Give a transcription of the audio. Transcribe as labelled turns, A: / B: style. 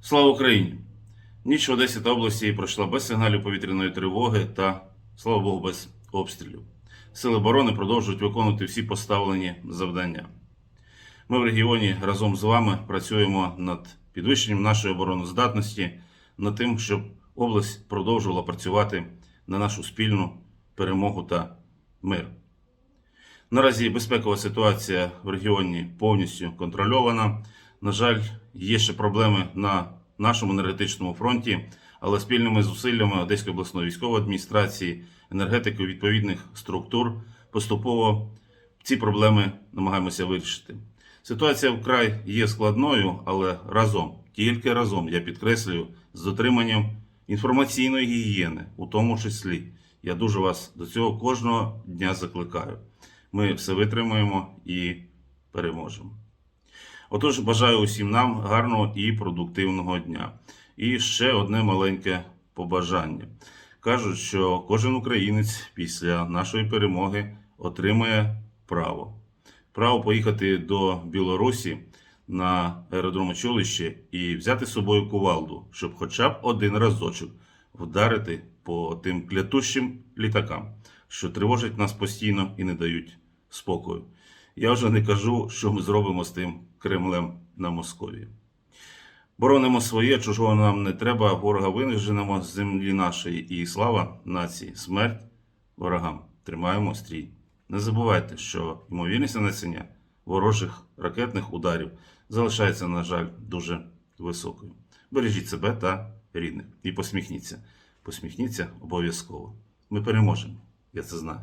A: Слава Україні! Ніч в Одесі та області пройшла без сигналів повітряної тривоги та, слава Богу, без обстрілів. Сили оборони продовжують виконувати всі поставлені завдання. Ми в регіоні разом з вами працюємо над підвищенням нашої обороноздатності, над тим, щоб область продовжувала працювати на нашу спільну перемогу та мир. Наразі безпекова ситуація в регіоні повністю контрольована. На жаль, є ще проблеми на нашому енергетичному фронті, але спільними зусиллями Одеської обласної військової адміністрації, енергетики відповідних структур поступово ці проблеми намагаємося вирішити. Ситуація вкрай є складною, але разом, тільки разом, я підкреслюю, з дотриманням інформаційної гігієни, у тому числі. Я дуже вас до цього кожного дня закликаю. Ми все витримаємо і переможемо. Отож, бажаю усім нам гарного і продуктивного дня. І ще одне маленьке побажання. Кажуть, що кожен українець після нашої перемоги отримає право. Право поїхати до Білорусі на аеродром училище і взяти з собою кувалду, щоб хоча б один разочок вдарити по тим клятущим літакам, що тривожать нас постійно і не дають спокою. Я вже не кажу, що ми зробимо з тим Кремлем на Московії. Боронимо своє, чужого нам не треба, ворога виниженемо з землі нашої і слава нації, смерть ворогам. Тримаємо стрій. Не забувайте, що ймовірність нанесення ворожих ракетних ударів залишається, на жаль, дуже високою. Бережіть себе та рідних і посміхніться. Посміхніться обов'язково. Ми переможемо. Я це знаю.